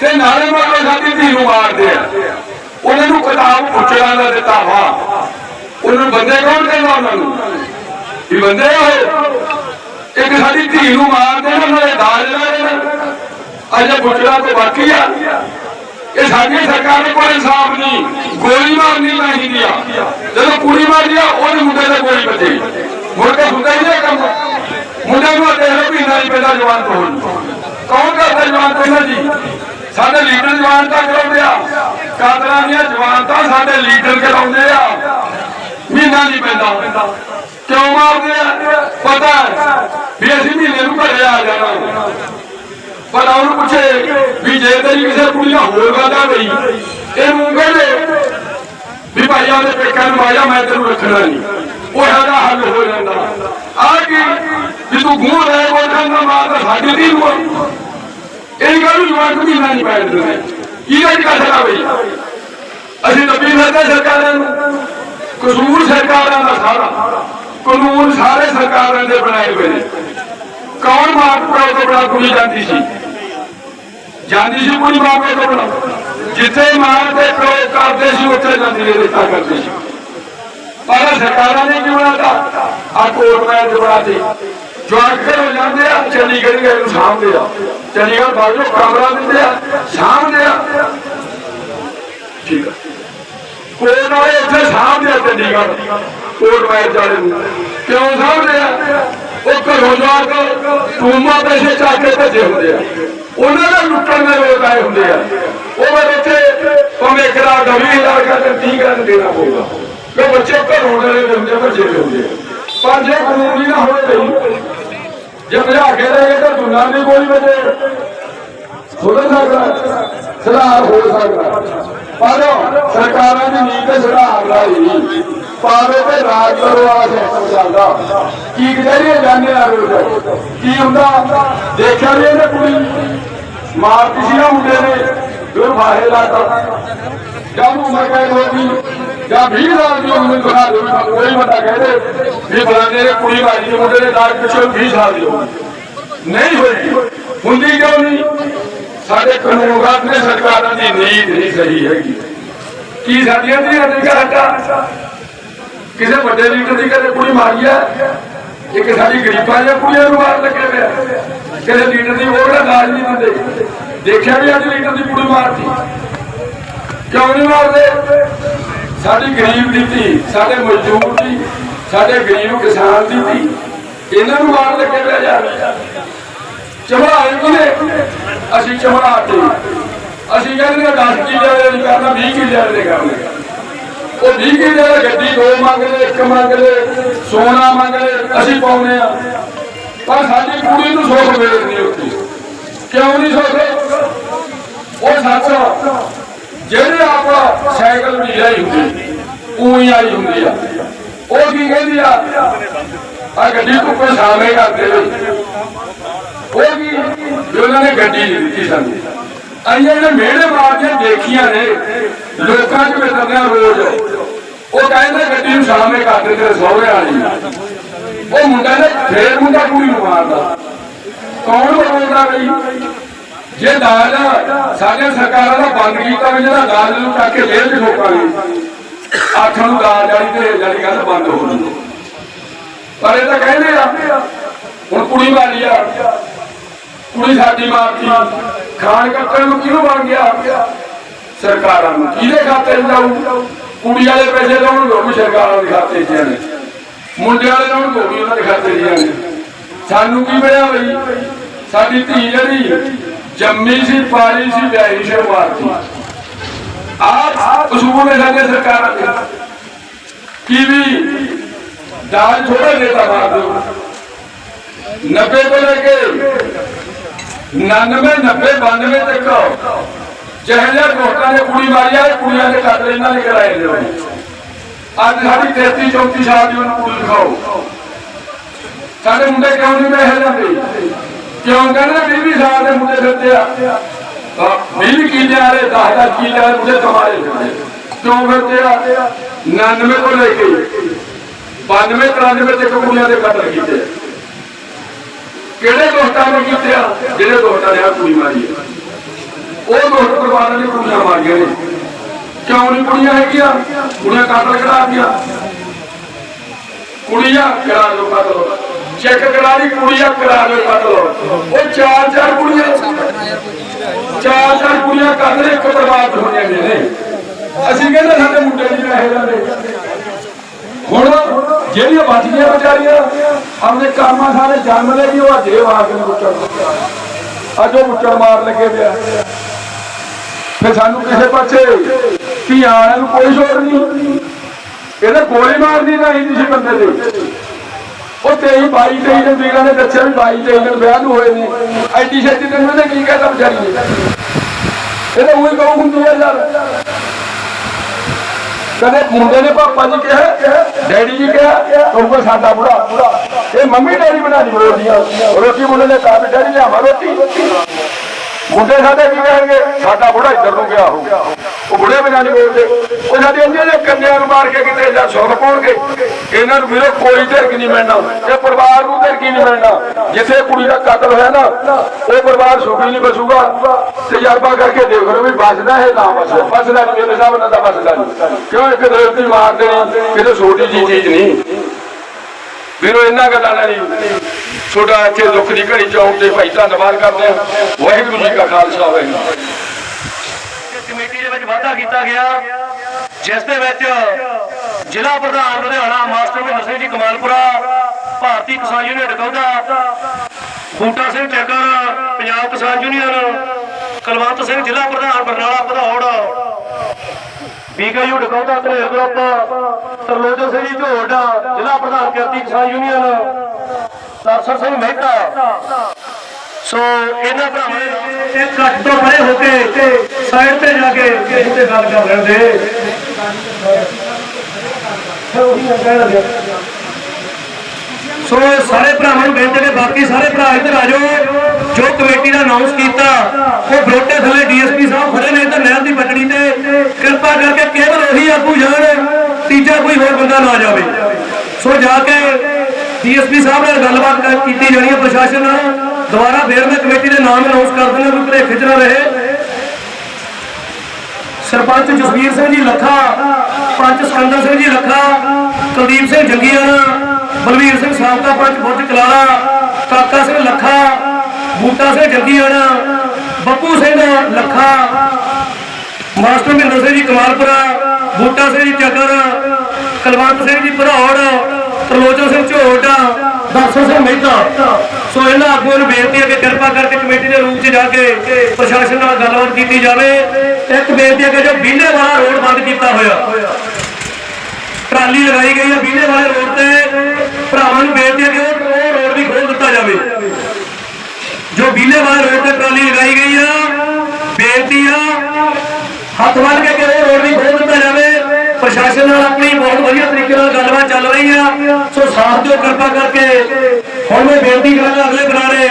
ਤੇ ਨਾਲੇ ਮਾਰੇ ਸਾਡੀ ਧੀ ਨੂੰ ਮਾਰਦੇ ਆ। ਉਹਨਾਂ ਨੂੰ ਕਿਤਾਬ ਪੁੱਛਣਾ ਦਾ ਦਿੱਤਾ ਵਾ। ਉਹਨਾਂ ਬੰਦੇ ਕੌਣ ਕਹਿੰਦਾ ਉਹਨਾਂ ਨੂੰ? ਵੀ ਬੰਦੇ ਹੋਏ ਇੱਕ ਸਾਡੀ ਧੀ ਨੂੰ ਮਾਰਦੇ ਨੇ ਨਾਲੇ ਦਾਜ ਲੈ ਅਜੇ ਪੁੱਛਣਾ ਤੋਂ ਬਾਕੀ ਆ। ਇਹ ਸਾਡੀ ਸਰਕਾਰ ਨੂੰ ਕੋਈ ਇਨਸਾਫ ਨਹੀਂ। ਗੋਲੀ ਮਾਰਨੀ ਚਾਹੀਦੀ ਆ। ਜਦੋਂ ਕੁੜੀ ਮਾਰਦੀ ਆ, ਉਹਦੇ ਮੁੰਡੇ ਤੇ ਗੋਲੀ ਵੱਜੇ। ਮੁੜ ਕੇ ਹੁੰਦਾ ਹੀ ਨਹੀਂ ਕੰਮ। ਮੁੰਡੇ ਨੂੰ ਦੇਖ ਲਓ ਵੀ ਨਹੀਂ ਪੈਦਾ ਜਵਾਨ ਤੋਂ ਕੌਣ ਕਰਦਾ ਜਵਾਨ ਤੋਂ ਇਹਨਾਂ ਜੀ ਸਾਡੇ ਲੀਡਰ ਜਵਾਨ ਤਾਂ ਕਰਾਉਂਦੇ ਆ। ਕਾਤਲਾਂ ਦੀਆਂ ਜਵਾਨ ਤਾਂ ਸਾਡੇ ਲੀਡਰ ਕਰਾਉਂਦੇ ਆ। ਮਹੀਨਾ ਨਹੀਂ ਪੈਂਦਾ। ਕਿਉਂ ਮਾਰਦੇ ਆ? ਪਤਾ ਵੀ ਅਸੀਂ ਮਹੀਨੇ ਨੂੰ ਘਰੇ ਆ ਜਾਣਾ। ਪਰ ਉਹਨੂੰ ਪੁੱਛੇ ਵੀ ਜੇ ਤੇਰੀ ਕਿਸੇ ਕੁੜੀਆਂ ਹੋਰ ਵਾਦਾ ਨਹੀਂ ਇਹ ਮੂੰਹ ਕਹਿੰਦੇ ਵੀ ਭਾਈ ਆਦੇ ਪੇਕਾਂ ਨੂੰ ਆਇਆ ਮੈਂ ਤੈਨੂੰ ਰੱਖਣਾ ਨਹੀਂ। ਉਹ ਇਹਦਾ ਹੱਲ ਹੋ ਜਾਂਦਾ। ਆ ਕੀ? ਵੀ ਤੂੰ ਗੂੰ ਰਹਿ ਕੋਲ ਮਾਰ ਤਾਂ ਸਾਡੀ ਦੀ ਨੂੰ ਇਹ ਗੱਲ ਨੂੰ ਜਵਾਨ ਵੀ ਨਹੀਂ ਬੈਠਦੇ ਨੇ ਕੀ ਗੱਲ ਕਰ ਸਕਦਾ ਬਈ ਅਸੀਂ ਤਾਂ ਵੀ ਫਿਰਦੇ ਸਰਕਾਰਾਂ ਨੂੰ ਕਸੂਰ ਸਰਕਾਰਾਂ ਦਾ ਸਾਰਾ। ਕਾਨੂੰਨ ਸਾਰੇ ਸਰਕਾਰਾਂ ਦੇ ਬਣਾਏ ਹੋਏ ਨੇ। ਕੌਣ ਮਾਰ ਤੋਂ ਬੜਾ ਕੁੜੀ ਜਾਂਦੀ ਸੀ? ਜਾਂਦੀ ਸੀ ਕੁੜੀ ਮਾਂ ਤੋਂ ਬੜਾ ਜਿੱਥੇ ਮਾਂ ਤੇ ਪਿਓ ਕਰਦੇ ਸੀ, ਉੱਥੇ ਜਾਂਦੀ ਨੇ ਰਿਸ਼ਤਾ ਕਰਦੇ ਸੀ। ਪਰ ਸਰਕਾਰਾਂ ਨੇ ਕੀ ਬਣਾਤਾ? ਆ ਕੋਰਟ ਮੈਚ ਬਣਾਤੇ। ਜਵਾਕ ਘਰੋਂ ਜਾਂਦੇ ਆ ਚੰਡੀਗੜ੍ਹ ਗਏ ਨੂੰ ਸਾਹਮਣੇ ਆ। ਚੰਡੀਗੜ੍ਹ ਬਾਜੂ ਕਮਰਾ ਦਿੰਦੇ ਆ ਸਾਹਮਣੇ ਆ। ਠੀਕ ਆ। ਕੋਰਟ ਵਾਲੇ ਇੱਥੇ ਸਾਹਮਣੇ ਆ ਚੰਡੀਗੜ੍ਹ ਕੋਰਟ ਮੈਚ ਵਾਲੇ ਨੂੰ। ਕਿਉਂ ਸਾਹਮਣੇ ਆ? ਉਹ ਘਰੋਂ ਜਾ ਕੇ ਟੂਮਾ ਪੈਸੇ ਚੱਕ ਕੇ ਭੱਜੇ ਹੁੰਦੇ ਆ। ਉਹਨਾਂ ਦਾ ਲੁੱਟਣ ਦੇ ਲੋਕ ਆਏ ਹੁੰਦੇ ਆ। ਉਹ ਫਿਰ ਇੱਥੇ ਭਾਵੇਂ ਕਰਾ ਗਵੀ ਹਜ਼ਾਰ ਦਾ 30 ਕਰਨ ਦੇਣਾ ਪਊਗਾ। ਕਿ ਬੱਚੇ ਘਰੋਂ ਡਰੇ ਹੁੰਦੇ ਆ, ਭੱਜੇ ਹੋਏ ਹੁੰਦੇ ਆ। ਪਰ ਜੇ ਕਾਨੂੰਨ ਹੀ ਨਾ ਹੋਵੇ ਬਈ ਜੇ ਭਜਾ ਕੇ ਰਹੇ ਤਾਂ ਦੁਨਾ ਦੀ ਕੋਈ ਵਜੇ। ਸੁਣ ਸਕਦਾ ਸੁਧਾਰ ਹੋ ਸਕਦਾ। ਪਰ ਸਰਕਾਰਾਂ ਦੀ ਨੀਤ ਸੁਧਾਰ ਲਈ ਪਾਵੇ ਤੇ ਰਾਜ ਕਰੋ ਵਾਲਾ ਸਿਸਟਮ ਚੱਲਦਾ। ਕੀ ਕਚਹਿਰੀਆਂ ਜਾਂਦੇ ਆ ਰੋਜ਼? ਕੀ ਹੁੰਦਾ? ਦੇਖਿਆ ਵੀ ਇਹਨੇ ਕੁੜੀ ਮਾਰਤੀ ਸੀ ਨਾ ਮੁੰਡੇ ਨੇ। ਜੋ ਲਾਤਾ। ਜਾਂ ਨੂੰ ਉਮਰ ਕੈਦ ਹੋ ਜਾਂ 20 ਸਾਲ ਦੀ ਉਮਰ ਦਿਖਾ ਦੋ ਕੋਈ ਬੰਦਾ ਕਹਿੰਦੇ ਵੀ ਫਲਾਣੇ ਨੇ ਕੁੜੀ ਮਾਰੀ ਸੀ ਮੁੰਡੇ ਨੇ ਦਾਗ ਪਿੱਛੇ 20 ਸਾਲ ਦੀ ਹੋ ਨਹੀਂ ਹੋਈ। ਹੁੰਦੀ ਕਿਉਂ ਨਹੀਂ? ਸਾਡੇ ਕਾਨੂੰਨਗਤ ਨੇ ਸਰਕਾਰਾਂ ਦੀ ਨੀਤ ਨਹੀਂ ਸਹੀ ਹੈਗੀ। ਕੀ ਸਾਡੀਆਂ ਦੀ ਅਧਿਕਾਰਤਾ ਕਿਸੇ ਵੱਡੇ ਲੀਡਰ ਦੀ ਕਦੇ ਕੁੜੀ ਮਾਰੀ ਹੈ ਇੱਕ ਸਾਡੀ ਗਰੀਬਾਂ ਦੀਆਂ ਕੁੜੀਆਂ ਨੂੰ ਮਾਰ ਲੱਗੇ ਪਿਆ ਕਿਸੇ ਲੀਡਰ ਦੀ ਉਹ ਕਿਹੜਾ ਦਾਜ ਨਹੀਂ ਦਿੰਦੇ। ਦੇਖਿਆ ਵੀ ਅੱਜ ਲੀਡਰ ਦੀ ਕੁੜੀ ਮਾਰਤੀ। ਕਿਉਂ ਨਹੀਂ ਮਾਰਦੇ? ਸਾਡੀ ਗਰੀਬ ਦੀ ਧੀ ਸਾਡੇ ਮਜ਼ਦੂਰ ਦੀ, ਸਾਡੇ ਗਰੀਬ ਕਿਸਾਨ ਦੀ ਧੀ, ਇਹਨਾਂ ਨੂੰ ਮਾਰ ਲੱਗੇ ਪਿਆ ਯਾਰ ਚਮੜਾਏ ਕਿਨੇ ਅਸੀਂ ਚਮੜਾਤੇ। ਅਸੀਂ ਕਹਿੰਦੇ ਨੇ 10 ਕਿੱਲੇ ਵਾਲੇ ਨਹੀਂ ਕਰਨਾ 20 ਕਿੱਲੇ ਵਾਲੇ ਕਰਨਾ। ਉਹ 20 ਕਿੱਲੇ ਵਾਲੇ ਗੱਡੀ ਦੋ ਮੰਗ ਲੈ ਇੱਕ ਮੰਗਦੇ ਲੈ ਸੋਨਾ ਮੰਗ ਲੈ ਅਸੀਂ ਪਾਉਨੇ ਆ। ਪਰ ਸਾਡੀ ਕੁੜੀ ਨੂੰ ਸੁੱਖ ਮਿਲ ਨਹੀਂ ਉੱਥੇ ਕਿਉਂ ਨਹੀਂ ਸੁੱਖ? ਉਹ ਸੱਚ ਜਿਹੜੇ ਆਪ ਸਾਈਕਲ ਵੀ ਲਈ ਹੁੰਦੀ, ਉਹੀ ਆਈ ਹੁੰਦੀ ਆ। ਉਹ ਕੀ ਕਹਿੰਦੀ ਆ? ਆ ਗੱਡੀ ਤੋਂ ਪਛਾਣੇ ਕਰਦੇ ਵੇ। ਉਹ ਕੀ? ਵੀ ਉਹਨਾਂ ਨੇ ਗੱਡੀ ਦਿੱਤੀ ਸਾਨੂੰ। ਆਈਆਂ ਨੇ ਮੇੜੇ ਮਾਰਦੇ ਦੇਖੀਆਂ ਨੇ, ਲੋਕਾਂ 'ਚ ਮਿਲਦਿਆਂ ਰੋਜ਼। ਉਹ ਕਹਿੰਦੇ ਗੱਡੀ ਨੂੰ ਸਾਹਮਣੇ ਕਰਦੇ ਤੇ ਸਹੁਰੇ ਵਾਲੀ ਉਹ ਮੁੰਡਾ ਨੇ ਫੇਰ ਮੁੰਡਾ ਕੁੜੀ ਨੂੰ ਮਾਰਦਾ। ਕੌਣ ਬੋਲਦਾ ਬਈ? ਜੇ ਦਾਜ ਸਾਡੇ ਸਰਕਾਰਾਂ ਦਾ ਬੰਦ ਕੀਤਾ ਵੀ ਜਿਹੜਾ ਦਾਜ ਨੂੰ ਚੱਕ ਕੇ ਜੇਲ੍ਹ 'ਚ ਠੋਕਾਂਗੇ ਆਖਾਂ ਨੂੰ ਦਾਜ ਵਾਲੀ ਤੇ ਜਿਹੜੀ ਗੱਲ ਬੰਦ ਹੋ ਜੂ ਪਰ ਇਹ ਤਾਂ ਕਹਿੰਦੇ ਆ, ਹੁਣ ਕੁੜੀ ਮਾਰੀ ਆ, ਕੁੜੀ ਸਾਡੀ ਮਾਰਤੀ, ਖਾਣ ਕੱਟਣ ਨੂੰ ਕਿਹਨੂੰ ਬਣ ਗਿਆ? ਸਰਕਾਰਾਂ ਨੂੰ। ਕਿਹਦੇ ਖਾਤੇ 'ਚ ਜਾਊ? ਕੁੜੀ ਵਾਲੇ ਪੈਸੇ ਲਾਉਣ, ਉਹ ਵੀ ਸਰਕਾਰਾਂ ਦੇ ਖਾਤੇ 'ਚ ਜਾਣੇ। ਮੁੰਡੇ ਵਾਲੇ ਲਾਉਣ, ਉਹ ਵੀ ਉਹਨਾਂ ਦੇ ਖਾਤੇ 'ਚ ਜਾਣੇ। ਸਾਨੂੰ ਕੀ ਮਿਲਿਆ ਬਈ? ਸਾਡੀ ਧੀ ਜਿਹੜੀ ਜੰਮੀ ਸੀ ਪਾਲੀ ਸੀ, ਵਿਆਹੀ ਸੀ ਉਹ ਮਾਰਤੀ ਆਹ ਅਸੂਲ ਨੇ ਸਾਡੇ ਸਰਕਾਰਾਂ ਦੇ ਕੀ ਵੀ ਦਾਜ ਥੋੜਾ ਦੇਤਾ ਮਾਰ ਦਿਓ 90 ਤੋਂ ਲੈ ਕੇ 99 90 92 ਤੱਕ ਜਿਹੇ ਜਿਹੇ ਲੋਕਾਂ ਨੇ ਕੁੜੀ ਮਾਰੀ ਆ, ਕੁੜੀਆਂ ਦੇ ਕਤਲ ਇਹਨਾਂ ਨੇ ਕਰਾਏ ਨੇ ਅੱਜ ਸਾਡੀ 33 34 ਸਾਲ ਦੀ ਉਹਨੂੰ ਕੁੜੀ ਦਿਖਾਓ। ਸਾਡੇ ਮੁੰਡੇ ਕਿਉਂ ਨਹੀਂ ਬਹਿ ਜਾਂਦੇ? ਕਿਉਂ ਕਹਿੰਦੇ 20 ਸਾਲ ਦੇ ਮੁੰਡੇ ਫਿਰਦੇ ਆ? 20 ਕਿੱਲੇ ਵਾਲੇ 10 10 ਕਿੱਲੇ ਵਾਲੇ ਮੁੰਡੇ ਕਮਾਏ ਕਿਉਂ ਫਿਰਦੇ ਆ 99 ਤੋਂ ਲੈ ਕੇ 92 93 ਤੱਕ ਕੁੜੀਆਂ ਦੇ ਕਤਲ ਕੀਤੇ। ਕਿਹੜੇ ਦੋਸਤਾਂ ਨੇ ਕੀਤੇ ਆ? ਜਿਹੜੇ ਦੋਸਤਾਂ ਨੇ ਆ ਕੁੜੀ ਮਾਰੀ ਉਹ ਦੋ ਪਰਿਵਾਰਾਂ ਨੇ ਕੁੜੀਆਂ ਮਾਰੀਆਂ ਨੇ। ਕਿਉਂ ਨਹੀਂ ਕੁੜੀਆਂ ਹੈਗੀਆਂ? ਕੁੜੀਆਂ ਕਤਲ ਕਰਾ ਦਿੱਤੀਆਂ ਕੁੜੀਆਂ ਕਰਾ ਲੋ ਕਤਲ ਚੈੱਕ ਕਰਾ ਕੁੜੀਆਂ ਕਰਾ ਲੋ ਕਤਲ ਉਹ ਚਾਰ ਚਾਰ ਕੁੜੀਆਂ। ਚਾਰ ਚਾਰ ਕੁੜੀਆਂ ਕਤਲ ਇੱਕ ਬਰਬਾਦ ਹੋਈਆਂ ਨੇ। ਅਸੀਂ ਕਹਿੰਦੇ ਸਾਡੇ ਮੁੰਡੇ ਨਹੀਂ ਰਹੇ ਜਾਂਦੇ ਹੁਣ ਜਿਹੜੀਆਂ ਬਚ ਗਈਆਂ ਵਿਚਾਰੀਆਂ, ਆਪਣੇ ਕਰਮਾਂ ਸਾਰੇ ਜਨਮ ਲੈ ਗਈ ਉਹ ਅਜੇ ਆ ਕੇ ਮੁੱਚੜ ਅੱਜ ਉਹ ਮੁੱਚੜ ਮਾਰ ਲੱਗੇ ਪਿਆ। ਫਿਰ ਸਾਨੂੰ ਕਿਸੇ ਪਾਸੇ ਧੀਆਂ ਨੂੰ ਕੋਈ ਜ਼ੋਰ ਨਹੀਂ। ਇਹਨੇ ਗੋਲੀ ਮਾਰਨੀ ਨਹੀਂ ਸੀ ਬੰਦੇ ਦੇ। ਉਹ 23 22 23 ਦੇ ਵੀਰਾਂ ਨੇ ਦੱਸਿਆ ਵੀ 22 23 ਦਿਨ ਵਿਆਹ ਨੂੰ ਹੋਏ ਨੇ। ਐਡੀ ਛੇਤੀ ਦਿਨ ਉਹਨੇ ਕੀ ਕਹਿਤਾ ਵਿਚਾਰੀ ਨੇ? ਇਹਨੇ ਉਹੀ ਕਹੂ ਹੁੰਦੀ ਹੈ ਯਾਰ। ਕਦੇ ਮੁੰਡੇ ਨੇ ਪਾਪਾ ਜੀ ਕਿਹਾ, ਡੈਡੀ ਜੀ ਕਿਹਾ ਕਹੂਗਾ ਸਾਡਾ ਬੁੜਾ ਇਹ ਮੰਮੀ ਡੈਡੀ ਬਣਾਣੀ ਰੋਟੀਆਂ। ਰੋਟੀ ਮੁੰਡੇ ਨੇ ਕਹਾ ਵੀ ਡੈਡੀ ਲਿਆਵਾ ਰੋਟੀ। ਮੁੰਡੇ ਸਾਡੇ ਕੀ ਕਹਿਣਗੇ? ਸਾਡਾ ਬੁੜਾ ਇੱਧਰ ਨੂੰ ਗਿਆ ਹੋਊਗਾ ਉਹ ਬੁੜੇ ਬਿਨਾਂ ਨਹੀਂ ਬੋਲਦੇ। ਉਹ ਸਾਡੇ ਇੰਨੇ ਦੇ ਕੰਨਿਆਂ ਨੂੰ ਮਾਰ ਕੇ ਕਿਤੇ ਜਾਂ ਸੁਰ ਪਾਉਣਗੇ, ਇਹਨਾਂ ਨੂੰ ਵੀਰੋ ਕੋਈ ਧਿਰਕ ਨਹੀਂ ਮਿਲਣਾ। ਇਹ ਪਰਿਵਾਰ ਨੂੰ ਧਿਰਕ ਨਹੀਂ ਮਿਲਣਾ। ਜਿੱਥੇ ਕੁੜੀ ਦਾ ਕਤਲ ਹੋਇਆ ਨਾ, ਉਹ ਪਰਿਵਾਰ ਸੁਖੀ ਨਹੀਂ ਬਸੂਗਾ। ਤਜਰਬਾ ਕਰਕੇ ਦੇਖ ਲਓ ਵੀ ਬਚਦਾ ਹੈ ਨਾ ਬਚਦਾ ਬਚਦਾ ਨਹੀਂ, ਮੇਰੇ ਹਿਸਾਬ ਨਾਲ ਤਾਂ ਬਚਦਾ ਨਹੀਂ। ਕਿਉਂ ਇੱਕ ਦਰਤੀ ਮਾਰ ਦੇਣੀ, ਕਿਤੇ ਛੋਟੀ ਜੀ ਚੀਜ਼ ਨਹੀਂ। ਵੀਰੋ ਇਹਨਾਂ ਗੱਲਾਂ ਨਾਲ ਨਹੀਂ। ਛੋਟਾ ਇੱਥੇ ਦੁੱਖ ਦੀ ਘੜੀ ਚੌਂਕ ਤੇ ਭਾਈ ਧੰਨਵਾਦ ਕਰਦੇ ਹਾਂ। ਵਾਹਿਗੁਰੂ ਜੀ ਕਾ ਖਾਲਸਾ, ਵਾਹਿਗੁਰੂ ਵਿੱਚ ਵਾਅਦਾ ਕੀਤਾ ਗਿਆ। ਜਿਸ ਦੇ ਵਿੱਚ ਜ਼ਿਲ੍ਹਾ ਪ੍ਰਧਾਨ ਲੁਧਿਆਣਾ ਮਾਸਟਰ ਮਹਿੰਦਰ ਸਿੰਘ ਜੀ ਕਮਾਲਪੁਰਾ, ਭਾਰਤੀ ਕਿਸਾਨ ਯੂਨੀਅਨ ਡਕੌਦਾ, ਬੂਟਾ ਸਿੰਘ ਚੱਕਰ ਪੰਜਾਬ ਕਿਸਾਨ ਯੂਨੀਅਨ, ਕੁਲਵੰਤ ਸਿੰਘ ਜ਼ਿਲ੍ਹਾ ਪ੍ਰਧਾਨ ਬਰਨਾਲਾ ਭਦੌੜ, ਬੀਕੇਯੂ ਡਕੌਦਾ ਧਨੇਰ ਗਰੁੱਪ, ਤਰਲੋਚਨ ਸਿੰਘ ਜੀ ਝੋੜ ਜ਼ਿਲ੍ਹਾ ਪ੍ਰਧਾਨ ਕਿਰਤੀ ਕਿਸਾਨ ਯੂਨੀਅਨ ਸਰਸਰ ਸਿੰਘ ਮਹਿਤਾ ਸੋ ਇਹਨਾਂ ਭਰਾਵਾਂ ਨੇ ਇੱਕ ਕੱਟ ਤੋਂ ਪਰੇ ਹੋ ਕੇ ਸਾਈਡ ਤੇ ਜਾ ਕੇ ਕਿਸੇ ਗੱਲ ਕਰ ਰਹੇ ਨੇ। ਸੋ ਸਾਰੇ ਭਰਾਵਾਂ ਨੂੰ ਬੇਨਤੀ ਨੇ ਬਾਕੀ ਸਾਰੇ ਭਰਾ ਇੱਧਰ ਆ ਜਾਓ। ਜੋ ਕਮੇਟੀ ਦਾ ਅਨਾਉਂਸ ਕੀਤਾ, ਉਹ ਬਰੋਟੇ ਥੱਲੇ ਡੀਐਸਪੀ ਸਾਹਿਬ ਖੜੇ ਨੇ, ਇੱਧਰ ਨਹਿਰ ਦੀ ਪਟੜੀ ਤੇ ਕਿਰਪਾ ਕਰਕੇ ਕੇਵਲ ਉਹੀ ਆਗੂ ਜਾਣ, ਤੀਜਾ ਕੋਈ ਹੋਰ ਬੰਦਾ ਨਾ ਜਾਵੇ। ਸੋ ਜਾ ਕੇ ਡੀਐਸਪੀ ਸਾਹਿਬ ਨਾਲ ਗੱਲਬਾਤ ਕੀਤੀ ਜਾਣੀ ਹੈ ਪ੍ਰਸ਼ਾਸਨ ਨਾਲ। ਦੁਬਾਰਾ ਫੇਰ ਮੈਂ ਕਮੇਟੀ ਦੇ ਨਾਮ ਅਨਾਉਂਸ ਕਰ ਦਿੰਦਾ ਵੀ ਭਲੇਖੇ ਚ ਨਾ ਰਹੇ। ਸਰਪੰਚ ਜਸਵੀਰ ਸਿੰਘ ਜੀ ਲੱਖਾ, ਪੰਚ ਸਿਕੰਦਰ ਸਿੰਘ ਜੀ ਲੱਖਾ, ਕੁਲਦੀਪ ਸਿੰਘ ਜੰਗੀਆਣਾ, ਬਲਵੀਰ ਸਿੰਘ ਸਾਬਕਾ ਪੰਚ ਬੁੱਧ ਕਲਾਰਾ ਕਾਕਾ ਸਿੰਘ ਲੱਖਾ, ਬੂਟਾ ਸਿੰਘ ਜੰਗੀਆਣਾ ਬੱਪੂ ਸਿੰਘ ਲੱਖਾ, ਮਾਸਟਰ ਮਹਿੰਦਰ ਸਿੰਘ ਜੀ ਕਮਾਲਪੁਰਾ, ਬੂਟਾ ਸਿੰਘ ਜੀ ਚੱਕਰ ਕੁਲਵੰਤ ਸਿੰਘ ਜੀ ਭਰੌੜ, ਤਰਲੋਚਨ ਸਿੰਘ ਝੋਟਾ ਦਰਸ਼ਨ ਸਿੰਘ ਮਹਿਤਾ ਸੋ ਇਹਨਾਂ ਆਗੂਆਂ ਨੂੰ ਬੇਨਤੀ ਹੈ ਕਿ ਕਿਰਪਾ ਕਰਕੇ ਕਮੇਟੀ ਦੇ ਰੂਪ 'ਚ ਜਾ ਕੇ ਪ੍ਰਸ਼ਾਸਨ ਨਾਲ ਗੱਲਬਾਤ ਕੀਤੀ ਜਾਵੇ ਇੱਕ ਬੇਨਤੀ ਹੈ ਕਿ ਜੋ ਬੀਲੇ ਵਾਲਾ ਰੋਡ ਬੰਦ ਕੀਤਾ ਹੋਇਆ, ਟਰਾਲੀ ਲਗਾਈ ਗਈ ਹੈ ਬੀਲੇ ਵਾਲੇ ਰੋਡ ਤੇ, ਭਰਾਵਾਂ ਨੂੰ ਬੇਨਤੀ ਹੈ ਕਿ ਉਹ ਰੋਡ ਵੀ ਖੋਲ ਦਿੱਤਾ ਜਾਵੇ। ਜੋ ਬੀਲੇ ਵਾਲੇ ਰੋਡ ਤੇ ਟਰਾਲੀ ਲਗਾਈ ਗਈ ਆ, ਬੇਨਤੀ ਆ, ਹੱਥ ਮਾਰ ਕੇ ਪ੍ਰਸ਼ਾਸਨ ਨਾਲ ਆਪਣੀ ਬਹੁਤ ਵਧੀਆ ਤਰੀਕੇ ਨਾਲ ਗੱਲਬਾਤ ਚੱਲ ਰਹੀ ਆ। ਸੋ ਸਾਥ ਦਿਓ ਕਿਰਪਾ ਕਰਕੇ। ਹੁਣ ਮੈਂ ਬੇਨਤੀ ਕਰਦਾ ਅਗਲੇ ਬਣਾ ਰਹੇ